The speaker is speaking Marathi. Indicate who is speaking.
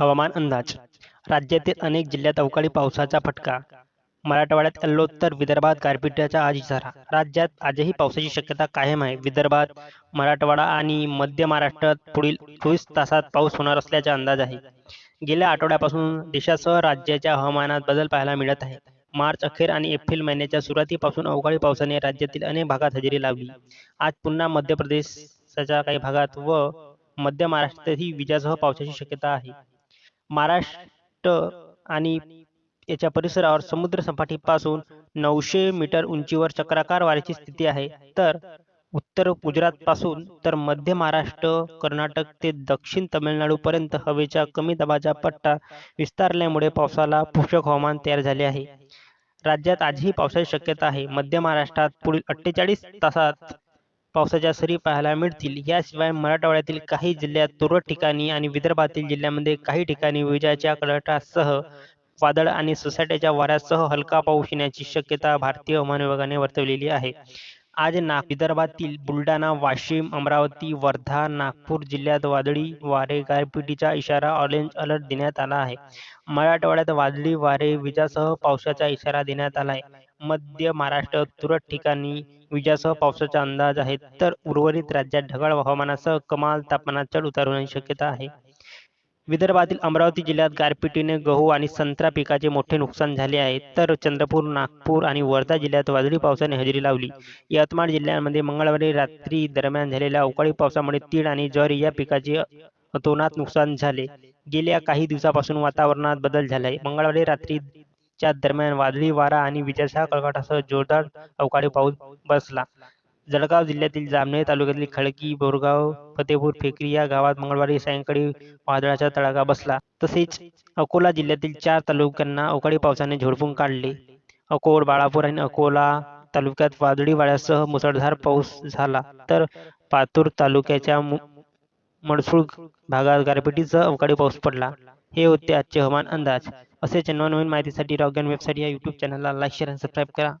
Speaker 1: हवामान अंदाज. राज्यातील अनेक जिल्ह्यात अवकाळी पावसाचा फटका. मराठवाड्यात अल्लोत्तर तर विदर्भात गारपिटाचा आज इशारा. राज्यात आजही पावसाची शक्यता कायम आहे. विदर्भात मराठवाडा आणि मध्य महाराष्ट्रात पुढील चोवीस तासात पाऊस होणार असल्याचा अंदाज आहे. गेल्या आठवड्यापासून देशासह राज्याच्या हवामानात बदल पाहायला मिळत आहे. मार्च अखेर आणि एप्रिल महिन्याच्या सुरुवातीपासून अवकाळी पावसाने राज्यातील अनेक भागात हजेरी लावली. आज पुन्हा मध्य प्रदेशाच्या काही भागात व मध्य महाराष्ट्रातही विजासह पावसाची शक्यता आहे. महाराष्ट्र आणि याच्या परिसरावर समुद्र सपाटीपासून नऊशे मीटर उंचीवर चक्राकार वाऱ्याची स्थिती आहे. तर उत्तर गुजरातपासून तर मध्य महाराष्ट्र कर्नाटक ते दक्षिण तमिळनाडूपर्यंत हवेच्या कमी दाबाचा पट्टा विस्तारल्यामुळे पावसाला पोषक हवामान तयार झाले आहे. राज्यात आजही पावसाची शक्यता आहे. मध्य महाराष्ट्रात पुढील अठ्ठेचाळीस तासात पावसाच्या सरी पाहायला मिळतील. याशिवाय मराठवाड्यातील काही जिल्ह्यात तुरळक ठिकाणी आणि विदर्भातील जिल्ह्यामध्ये काही ठिकाणी विजाच्या कडकडाटासह वादळ आणि सोसाट्याच्या वाऱ्यासह हलका पाऊस येण्याची शक्यता भारतीय हवामान विभागाने वर्तवलेली आहे. आज नाग विदर्भातील बुलढाणा वाशिम अमरावती वर्धा नागपूर जिल्ह्यात वादळी वारे गारपिटीचा इशारा ऑरेंज अलर्ट देण्यात आला आहे. मराठवाड्यात वादळी वारे विजासह पावसाचा इशारा देण्यात आला आहे. मध्य महाराष्ट्र तुरळक ठिकाणी विजासह पावसाचा अंदाज आहे. तर उर्वरित राज्यात ढगाळ हवामानासह कमाल तापमानात चढ उतार होण्याची शक्यता आहे. विदर्भातील अमरावती जिल्ह्यात गारपिटीने गहू आणि संत्रा पिकाचे मोठे नुकसान झाले आहे. तर चंद्रपूर नागपूर आणि वर्धा जिल्ह्यात वादळी पावसाने हजेरी लावली. यवतमाळ जिल्ह्यामध्ये मंगळवारी रात्री दरम्यान झालेल्या अवकाळी पावसामुळे तीळ आणि ज्वारी या पिकाचे अतोनात नुकसान झाले. गेल्या काही दिवसापासून वातावरणात बदल झालाय. मंगळवारी रात्रीच्या दरम्यान वादळी वारा आणि विजेचा कडकडाटासह जोरदार अवकाळी पाऊस बसला. जळगाव जिल्ह्यातील जामनेर तालुक्यातील खडकी बोरगाव फतेपूर फेकरी या गावात मंगळवारी सायंकाळी वादळाचा तडाखा बसला. तसेच अकोला जिल्ह्यातील चार तालुक्यांना अवकाळी पावसाने झोडपून काढले. अकोट बाळापूर आणि अकोला तालुक्यात वादळी वाऱ्यासह मुसळधार पाऊस झाला. तर पातूर तालुक्याच्या मडसूळ भागात गारपिटीसह अवकाळी पाऊस पडला. हे होते आजचे हवामान अंदाज. असेच नवनवीन माहितीसाठी रॉगन वेबसाईट या यूट्यूब चॅनलला लाईक शेअर आणि सबस्क्राईब करा.